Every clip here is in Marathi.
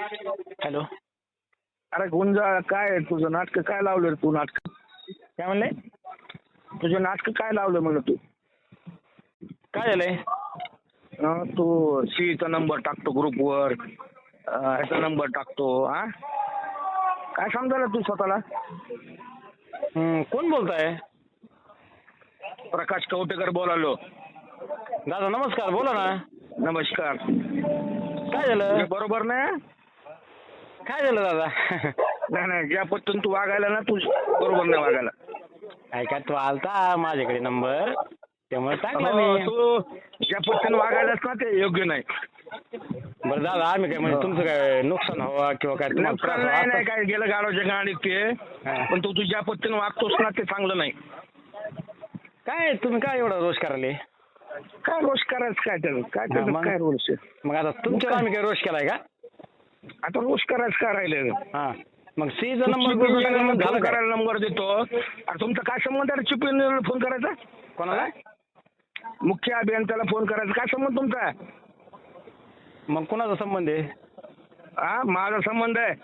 हॅलो. अरे गुंजा काय तुझं नाटक? काय लावलं रे तू नाटक? काय म्हणले? तुझे नाटक काय लावलं म्हणलं तू? काय झालंय? अं, तू सीचा नंबर टाकतो ग्रुपवर. ह्याचा नंबर टाकतो हा काय समजायला तू स्वतःला? हं, कोण बोलताय? प्रकाश कवटेकर बोलालो. दादा नमस्कार बोला ना. नमस्कार. काय झालं? बरोबर नाही काय झालं दादा? नाही नाही ज्या पद्धतीने तू वागायला ना तू बरोबर नाही वागायला. ऐका तू आलता माझ्याकडे नंबर. त्यामुळे टाकला हो, मी. तू ज्या पद्धतीने वागायलास ना ते योग्य नाही. बरं दादा आम्ही काय म्हणजे तुमचं काय नुकसान हवा किंवा काय तुम्हाला त्रास नुकसान नाही नाही काय गेलं गाडोच्या गाडीत ते. हा. पण तू तुझ्या पद्धतीने वागतोस ना ते चांगलं नाही. काय तुम्ही काय एवढा रोष करायले? काय रोष करायचं काय त्याचं? काय हा, त्याचं मग? काय रोष? आहे? मग आता तुमच्यावर आम्ही काय रोष केलाय का? आता रोष करायचं काय राहिलं हा. मग सीचा नंबर मग फोन करायला नंबर देतो. अरे तुमचा काय संबंध आहे चिपळूणला फोन करायचा? कोणाला? मुख्य अभियंत्याला फोन करायचा. काय संबंध तुमचा मग कोणाचा संबंध आहे? हा माझा संबंध आहे.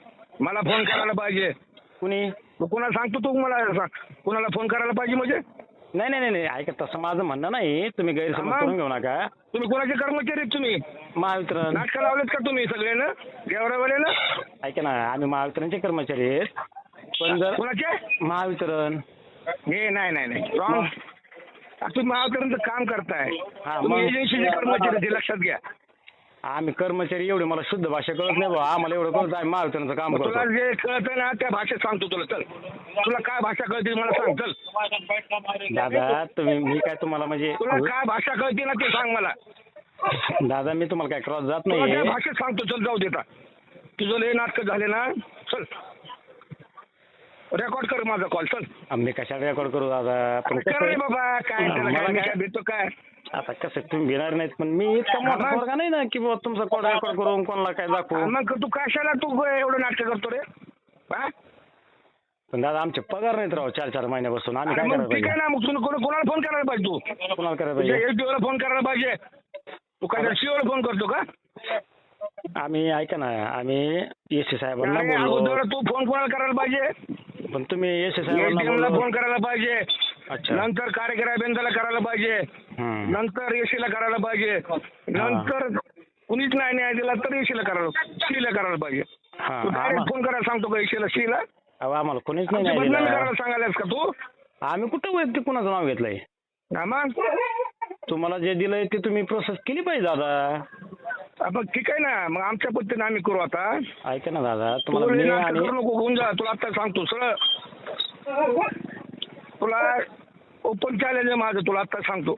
मला फोन करायला पाहिजे. कुणी? तू कुणाला सांगतो तू मला? सांग कुणाला फोन करायला पाहिजे म्हणजे? नाही नाही नाही नाही ऐका तसं माझं म्हणणं नाही. तुम्ही गैरसमज मग? करून घेऊ नका. तुम्ही कोणाचे कर्मचारी आहेत तुम्ही? महावितरण नाटकं लावलेत का तुम्ही सगळे ना गेवरावाले ऐका ना आम्ही महावितरणचे कर्मचारी आहेत. पण जर कोणाचे? महावितरण हे नाही नाही नाही. रॉंग तुम्ही महावितरणचं काम करताय. हा, तुम्ही मग? एजन्सीचे कर्मचारी आहेत, हे लक्षात घ्या. आम्ही कर्मचारी एवढे मला शुद्ध भाषा कळत नाही बा आम्हाला एवढं कळत आम्ही महावितरणचं काम तुला करतो. जे कळतं ना त्या भाषेत सांगतो तुला चल. तुला काय भाषा कळते मला सांग चल. दादा तुम्ही मी काय तुम्हाला म्हणजे तुला काय भाषा कळते ना ते सांग मला. दादा मी तुम्हाला काय क्रॉस जात तुला त्या नाही भाषेत सांगतो चल जाऊ देता तुझं लय नाटक झाले ना? चल. रेकॉर्ड कर माझा कॉल चल. आम्ही कशाला रेकॉर्ड करू दादा? पण कर रे कसं बाबा काय त्याला मला काय काय- भेटतो काय? आता कसं तुम्ही घेणार नाहीत पण मी इतका मोठा? पोरगा नाही ना की बाबा तुमचा कोड रेकॉर्ड करून कोणाला काय दाखवू? मग तू कशाला तू एवढं नाटक करतो रे? हा? पण दादा आमचे पगार नाहीत राव चार चार महिन्यापासून. आम्ही काय मग करायला ठीक आहे पाहिजे? ना मग तुला कोणा- कोणाला फोन करायला पाहिजे तू? कोणाला करायला तुझ्या पाहिजे एसडीओला फोन करायला पाहिजे. तू काय सीओला फोन करतो का? आम्ही ऐका ना आम्ही एस सी साहेबांना अरे बोललो. अगोदर तू फोन कोणाला करायला पाहिजे? पण तुम्ही एस सी एसडीएमला साहेबांना फोन करायला पाहिजे. अच्छा. नंतर कार्यकारी अभियंत्याला करायला पाहिजे. हम्म. नंतर एसीला करायला पाहिजे. नंतर कुणीच नाही न्याय दिला तर एसीला करायला सीला करायला पाहिजे. हा, तू डायरेक्ट आम्हा- फोन करायला सांगतो का एसीला सीला अहो, आम्हाला कोणीच नाही आमची न्याय बदनामी दिला. करायला सांगायलास का तू? आम्ही कुठं वैयक्तिक कुणाचं नाव घेतलंय? हा मग? तुम्हाला जे दिलंय ते तुम्ही प्रोसेस केली पाहिजे दादा. हा, मग ठीक आहे ना. मग आमच्या पद्धतीने आम्ही करू आता. ऐका ना दादा. तू तुम्हाला लय मी नाटकं आणि करू नको होऊन जा. तुला आता सांगतो सरळ तुला ओपन चॅलेंज आहे माझं तुला आता सांगतो.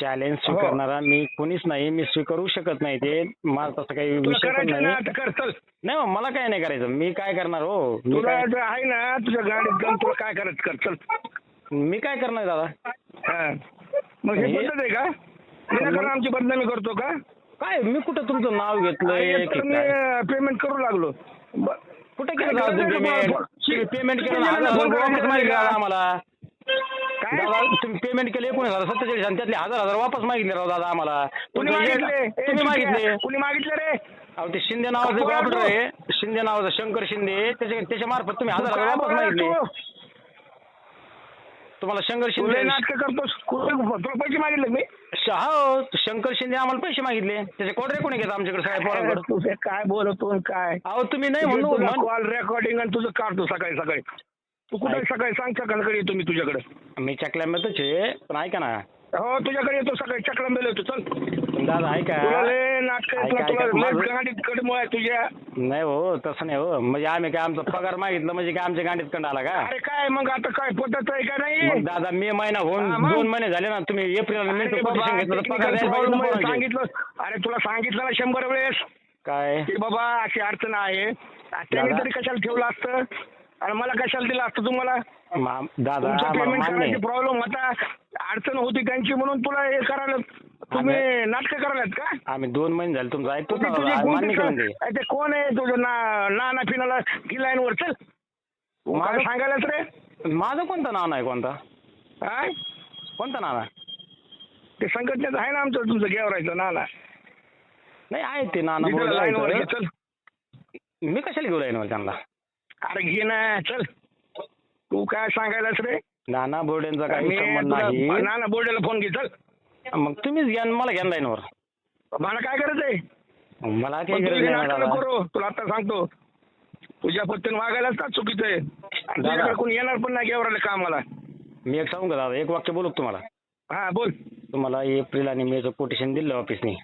चॅलेंज हो. स्वीकारणारा मी कोणीच नाही मी स्वीकारू शकत नाही ते. माझा तसं काही तुला विषय पण करायचं ना नाही. आता कर चल. नाही हो, मला काय नाही करायचं. मी काय करणार हो? मी तुला काय जे आहे ना तुझ्या गाडीत जाऊन तुला काय करायचं कर चल मी काय करणार दादा? हा. मग हे हे- पद्धत आहे का? विनाकारण आमची बदनामी करतो का? काय मी कुठं तुमचं नाव घेतलंय की काय? पेमेंट करू लागलो. ब- कुठे काय केलं दादा गरज आहे तुम्ही तुम्हाला? पेमेंट पेमेंट केलं हजार वापस मागितले का? आम्हाला. काय दादा तुम्ही पेमेंट केले एकोणीस हजार सत्तेचाळीस आणि त्यातले हजार हजार वापस मागितले राव दादा आम्हाला. कुणी मागितले? ए, तुम्ही मागितले. कुणी मागितले रे? अहो ते शिंदे नावाचं ऑपरेटर बोलतो? आहे. शिंदे नावाचं शंकर शिंदे. त्याच्या त्याच्या मार्फत तुम्ही हजार हजार वापस मागितले? तुम्हाला शंकर शिंदे नाटकं करतोस. कुठे तुला पैसे मागितले मी? श- हो शंकर शिंदे आम्हाला पैसे मागितले. त्याचे कोड कोणी घेतात आमच्याकडे साहेब पोरांकडे? तुझे काय बोलतो आणि काय? अहो तुम्ही नाही म्हणून म्हण- कॉल रेकॉर्डिंग आणि तुझं काढतो सकाळी सकाळी. तू कुठे. सकाळी सांग सकाळी येतो मी तुझ्याकडे. मी चकल्यामध्येच आहे पण ऐका ना. हो तुझ्याकडे येतो सकाळी चकलंबेल येतो चल. पण दादा ऐका. तुला लय नाटक ऐका, तुला ऐका, लय माझं- गाडीत कडमो आहे तुझ्या. नाही हो तसं नाही हो. म्हणजे आम्ही काय आमचा पगार मागितलं म्हणजे काय आमच्या गांडीत कंड आला का? अरे काय मग आता काय पटत आहे का नाही? मग दादा मे महिना होऊन मग? दोन महिने झाले ना तुम्ही एप्रिल अरे बाबा, technical problem. सांगितलं. अरे तुला सांगितलं ना शंभर वेळेस. काय? की बाबा अशी अडचण आहे. त्यांनी दादा. तरी कशाला ठेवलं असतं? आणि मला कशाला दिलं असतं तुम्हाला? मा- दादा तुमचं आम्हाला पेमेंट मान्य करायची आहे. प्रॉब्लेम होता. अडचण होती त्यांची म्हणून तुला हे करायला तुम्ही नाटक करायलात का? आम्ही दोन महिने झाले. तुमचं ऐकतो तुझी ना तुझी दादा, मान्य कोणती करून दे. सर- ते कोण आहे तुझं ना नाना फिनाला लाईन वर चल. काय माझं- सांगायलाच रे? माझं कोणतं नाव नाही कोणता? हा कोणतं नाव आहे ते संघटनेचं आहे ना आमचं तुमचं गेवरायचं नाना. नाही आहे ते नाना लाईन वर घे, चल. मी कशाला घेऊ लागेल त्यांना? अरे घे ना चल. तू काय सांगायलास रे? नाना बोर्डेंचा काही मी संबंध नाही. ना ना बोर्डेला फोन घे चल. मग तुम्हीच घ्या आणि मला घ्या लाईनवर. मला काय करायचंय मला काही पण गरज तुझी नाही नाटकं दादा. नको करू. तुला आता सांगतो. तुझ्या पत्तीने वागायलाच का चुकीचं. आहे आणि तुझ्याकडे कोणी येणार पण नाही घेऊन कामाला. मी एक सांगू का दादा? एक वाक्य बोलू का तुम्हाला? हा बोल. तुम्हाला एप्रिल आणि मेचं कोटेशन दिलं ऑफिसने.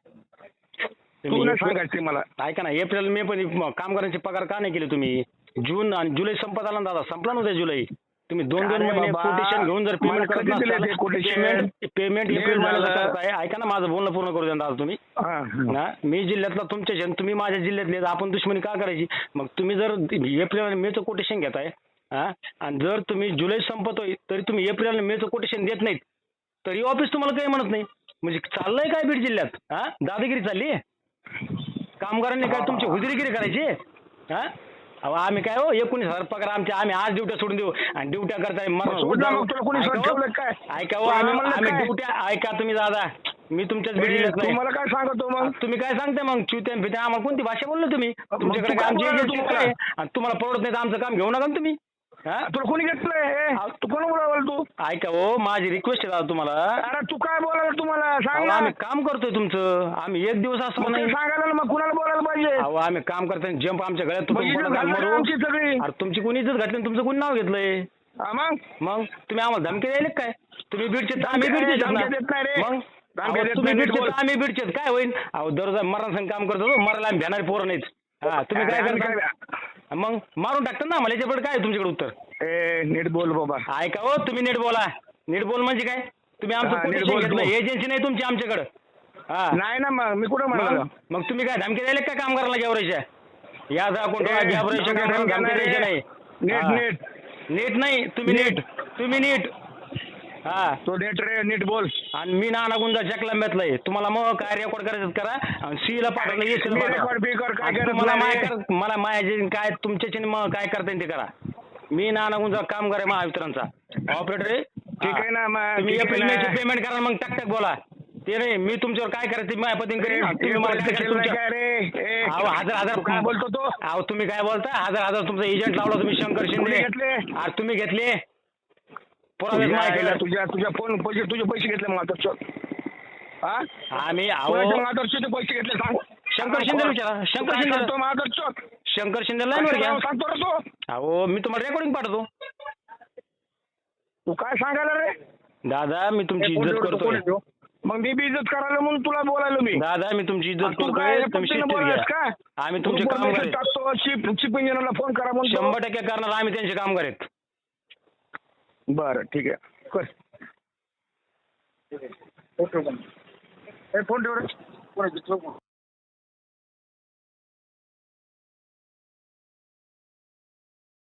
तू नाही सांगायचं मला. ऐका ना एप्रिल मे पण म- कामगारांचे पगार का नाही केले तुम्ही? जून आणि जुलै संपत आला ना दादा? संपला नव्हता जुलै? तुम्ही दोन दोन अरे महिने बाबा, कोटेशन घेऊन जर पेमेंट करत कधी दिले ते quotation? पेमेंट पेमेंट झालं. करताय. ऐका ना माझं बोलणं पूर्ण करू द्या ना दादा तुम्ही. हा ना मी जिल्ह्यातला तुमच्या जन तुम्ही माझ्या जिल्ह्यातले आहेत, आपण दुश्मनी का करायची? मग तुम्ही जर एप्रिल आणि मेचं कोटेशन घेताय हा आणि जर तुम्ही जुलै संपतोय तरी तुम्ही एप्रिल आणि मेचं कोटेशन देत नाहीत. तरी ऑफिस तुम्हाला काही म्हणत नाही. म्हणजे चाललंय काय बीड जिल्ह्यात? हा? दादागिरी चालली? कामगारांनी काय तुमची हुजरीगिरी करायची? हा? अहो आम्ही काय हो एकोणीस हजार पगार आमच्या आम्ही आज ड्युट्या सोडून देऊ आणि ड्युट्या करताय मग सोड ना, मग तुला कोणी ऐका हो, ठेवलं काय? ऐका हो आम्ही म्हणलं आम्ही काय? ड्युट्या ऐका तुम्ही दादा मी तुमच्याच नाही. मला काय सांगतो मग तुम्ही काय सांगते मग फित्या आम्हाला कोणती भाषा बोललो तुम्ही तुमच्याकडे तू काय आमची तुम्हाला? आहे? आणि तुम्हाला परवडत नाही तर आमचं काम घेऊ नका ना तुम्ही हा? तुला कोणी घेतलंय तू कोण बोलावल तू? ऐका हो माझी रिक्वेस्ट आहे दादा तुम्हाला. अरे तू काय बोलायला तुम्हाला? सांग अहो, ना. आम्ही काम करतोय तुमचं. आम्ही एक दिवस असं मग ते नाही. सांगायला ना मग कुणाला बोलायला पाहिजे? अहो आम्ही काम करताना जंप आमच्या गळ्यात मग तुटून इज्जत पडत आणि घालणार मरू. आमची सगळी. अरे तुमची कोणी इज्जत घातली आणि तुमचं कोणी नाव घेतलंय? हा मग? मग? तुम्ही आम्हाला धमकी द्यायला काय? तुम्ही बीडचे आम्ही बीडचे देत नाही रे. मग? धमकी अहो, देत तुम्ही नाही, बीडचे बोल. तर आम्ही बीडचे काय होईल अहो दररोज मरण संग काम करतो. मरायला आम्ही भेणारे पोरं नाहीत. हा तुम्ही काय करता? मग मारून टाकता ना मला याच्यापुढे काय आहे तुमच्याकडे उत्तर? ए नीट बोल बाबा. ऐका हो तुम्ही नीट बोला. नीट बोल म्हणजे काय? तुम्ही आमचं हा, नीट कोटेशन बोल घेतलं तू. एजन्सी नाही तुमची आमच्याकडं. हा. नाही ना मग मी कुठं म्हणालो? मग मग तुम्ही काय धमकी द्यायला काय काम करायला गेवरायच्या या जा कोण ए, धमकी द्यायची. नाही. नीट हा. नीट. नीट नाही तुम्ही नीट तुम्ही नीट. हा. तो नीट रे नीट बोल. आणि मी नाना गुंजा चकलांब्यातलाय तुम्हाला मग काय रेकॉर्ड करायचं करा? आणि सी ला पाठवलं ये मी record बिकॉर्ड काय करत मला नाही माय. कर मला मायाचे काय तुमच्याचे मग काय करता येईल ते करा. मी नाना गुंजा काम करा महावितरणचा. ऑपरेटर आहे. ठीक आहे ना, मग तुम्ही ठीक आहे एप्रिल ना. मेचे पेमेंट करा मग टक टक बोला. ते नाही मी तुमच्यावर काय करायचं ते माझ्या पतीने करेन. तुम्ही मला काय करायचं तुमच्या- अहो हजार हजार काय बोलतो तो? अहो तुम्ही काय बोलता? हजार हजार तुमचा एजंट लावला तुम्ही शंकर कोणी शिंदे घेतले? अरे तुम्ही घेतले? पुरावे तुझ्या तुझ्या तुझ्या फोन पैसे तुझे पैसे घेतले मग आता हा? आम्ही माधवचे पैसे घेतले सांग. शंकर शिंदे विचारा. शंकर शिंदे तो माधव शंकर शिंदे घ्या. सांगतो तो. अहो मी तुम्हाला रेकॉर्डिंग पाठवतो. तू काय सांगायला रे? दादा मी तुमची इज्जत ठेवतो? मग मी बी इज्जत करायला म्हणून तुला बोलायलो मी. दादा मी तुमची इज्जत करतोय. आम्ही तू तुमचे काम टाकतो चिप इंजिनला फोन करा म्हणून शंभर टक्के करणार आम्ही त्यांचे काम करेत बरं ठीक आहे. कर. फोन ठेव रे. फोन ठेव